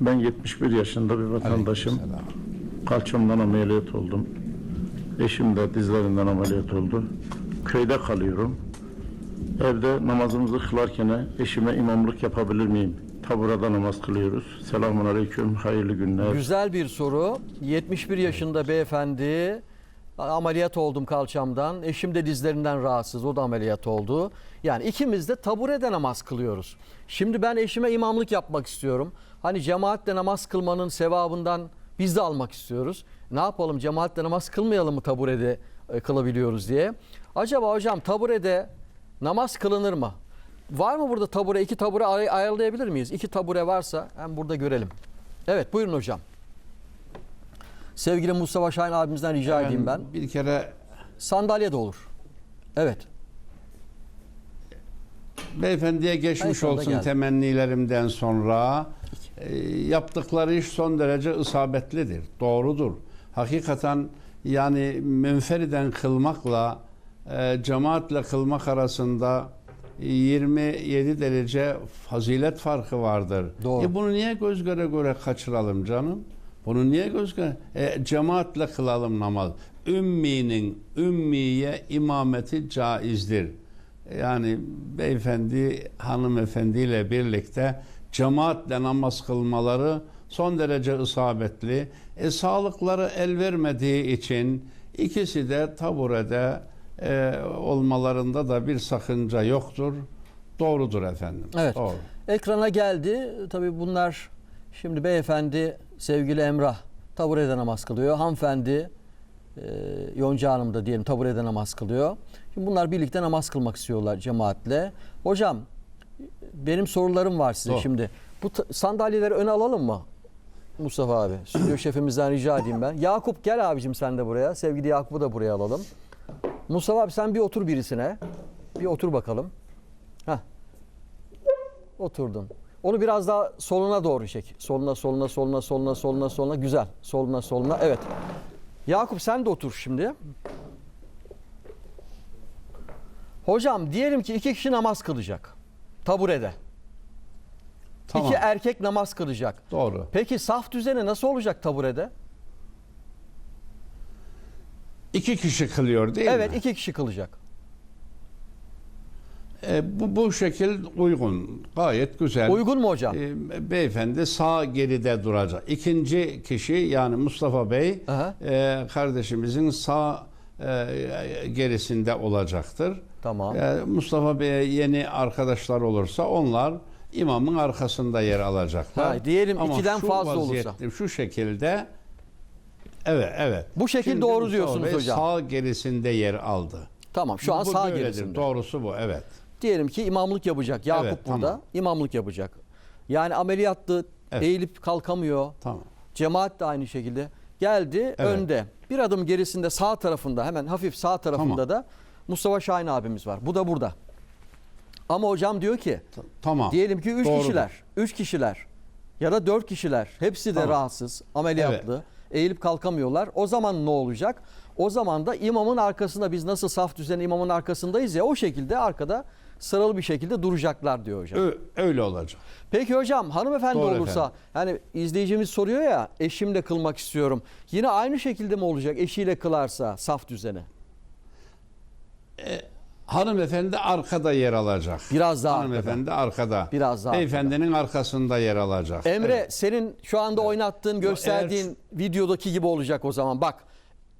Ben 71 yaşında bir vatandaşım. Kalçamdan ameliyat oldum. Eşim de dizlerinden ameliyat oldu. Köyde kalıyorum. Evde namazımızı kılarken eşime imamlık yapabilir miyim? Taburada namaz kılıyoruz. Selamun aleyküm, hayırlı günler. Güzel bir soru. 71 yaşında beyefendi ameliyat oldum kalçamdan. Eşim de dizlerinden rahatsız. O da ameliyat oldu. Yani ikimiz de taburede namaz kılıyoruz. Şimdi ben eşime imamlık yapmak istiyorum. Hani cemaatle namaz kılmanın sevabından biz de almak istiyoruz. Ne yapalım cemaatle namaz kılmayalım mı taburede e, kılabiliyoruz diye. Acaba hocam taburede namaz kılınır mı? Var mı burada tabure? iki tabure ay- ayarlayabilir miyiz? İki tabure varsa hem burada görelim. Evet buyurun hocam. Sevgili Mustafa Şahin abimizden rica edeyim ben. Bir kere Sandalye de olur. Evet. beyefendiye geçmiş olsun geldi. temennilerimden sonra e, yaptıkları iş son derece isabetlidir. Doğrudur. Hakikaten yani münferiden kılmakla e, cemaatle kılmak arasında 27 derece fazilet farkı vardır. Doğru. E bunu niye göz göre göre kaçıralım canım? Bunu niye göz? E, cemaatle kılalım namaz. Ümminin ümmiye imameti caizdir. Yani beyefendi hanımefendiyle birlikte cemaatle namaz kılmaları son derece isabetli. E, sağlıkları el vermediği için ikisi de taburede e, olmalarında da bir sakınca yoktur. Doğrudur efendim. Evet. Doğru. Ekrana geldi. Tabii bunlar şimdi beyefendi sevgili Emrah taburede namaz kılıyor. Hanımefendi e, Yonca Hanım da diyelim taburede namaz kılıyor. Şimdi bunlar birlikte namaz kılmak istiyorlar cemaatle. Hocam benim sorularım var size Doğru. şimdi. Bu sandalyeleri öne alalım mı? Mustafa abi. Stüdyo şefimizden rica edeyim ben. Yakup gel abicim sen de buraya. Sevgili Yakup'u da buraya alalım. Mustafa abi sen bir otur birisine. Bir otur bakalım. Heh. Oturdun. Onu biraz daha soluna doğru çek. Soluna, soluna, soluna, soluna, soluna, soluna. Güzel. Soluna, soluna. Evet. Yakup sen de otur şimdi. Hocam diyelim ki iki kişi namaz kılacak. Taburede. Tamam. İki erkek namaz kılacak. Doğru. Peki saf düzeni nasıl olacak taburede? İki kişi kılıyor değil evet mi? iki kişi kılacak. E, bu, bu şekil uygun. Gayet güzel. Uygun mu hocam? E, beyefendi sağ geride duracak. İkinci kişi yani Mustafa Bey Aha. e, kardeşimizin sağ e, gerisinde olacaktır. Tamam. E, Mustafa Bey'e yeni arkadaşlar olursa onlar imamın arkasında yer alacaklar. Ha, diyelim Ama ikiden fazla olursa. Şu şekilde Evet, evet. Bu şekil Şimdi doğru Mustafa diyorsunuz Bey hocam. Sağ gerisinde yer aldı. Tamam şu an Bu sağ böyledir. gerisinde. Doğrusu bu, evet. Diyelim ki imamlık yapacak. Yakup Evet, burada tamam. imamlık yapacak. Yani ameliyattı, Evet. eğilip kalkamıyor. Tamam. Cemaat de aynı şekilde. Geldi Evet. önde. Bir adım gerisinde sağ tarafında hemen hafif sağ tarafında Tamam. da Mustafa Şahin abimiz var. Bu da burada. Ama hocam diyor ki Ta- Tamam. diyelim ki üç Doğrudur. kişiler, üç kişiler ya da dört kişiler hepsi de Tamam. rahatsız, ameliyatlı, eğilip kalkamıyorlar. O zaman ne olacak? O zaman da imamın arkasında biz nasıl saf düzen imamın arkasındayız ya o şekilde arkada sıralı bir şekilde duracaklar diyor hocam. Ö- öyle olacak. Peki hocam hanımefendi Doğru olursa efendim. hani izleyicimiz soruyor ya eşimle kılmak istiyorum. Yine aynı şekilde mi olacak eşiyle kılarsa saf düzeni? Hanımefendi arkada yer alacak. Biraz daha Hanımefendi arkada. Biraz daha Beyefendinin arkasında yer alacak. Emre Evet. senin şu anda oynattığın gösterdiğin videodaki gibi olacak o zaman. Bak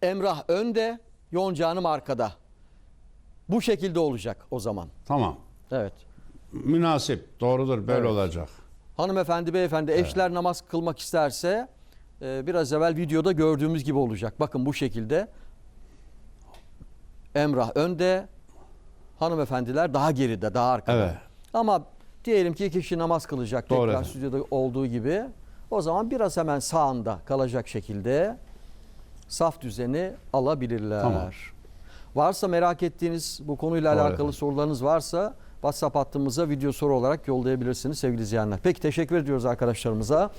Emrah önde Yonca Hanım arkada. Bu şekilde olacak o zaman. Tamam. Evet. Münasip. Doğrudur. Böyle Evet. olacak. Hanımefendi, beyefendi eşler namaz kılmak isterse e, biraz evvel videoda gördüğümüz gibi olacak. Bakın bu şekilde. Emrah önde, hanımefendiler daha geride, daha arkada. Evet. Ama diyelim ki iki kişi namaz kılacak Doğru tekrar efendim. stüdyoda olduğu gibi. O zaman biraz hemen sağında kalacak şekilde saf düzeni alabilirler. Tamam. Varsa merak ettiğiniz bu konuyla Doğru alakalı sorularınız varsa WhatsApp hattımıza video soru olarak yollayabilirsiniz sevgili izleyenler. Peki teşekkür ediyoruz arkadaşlarımıza.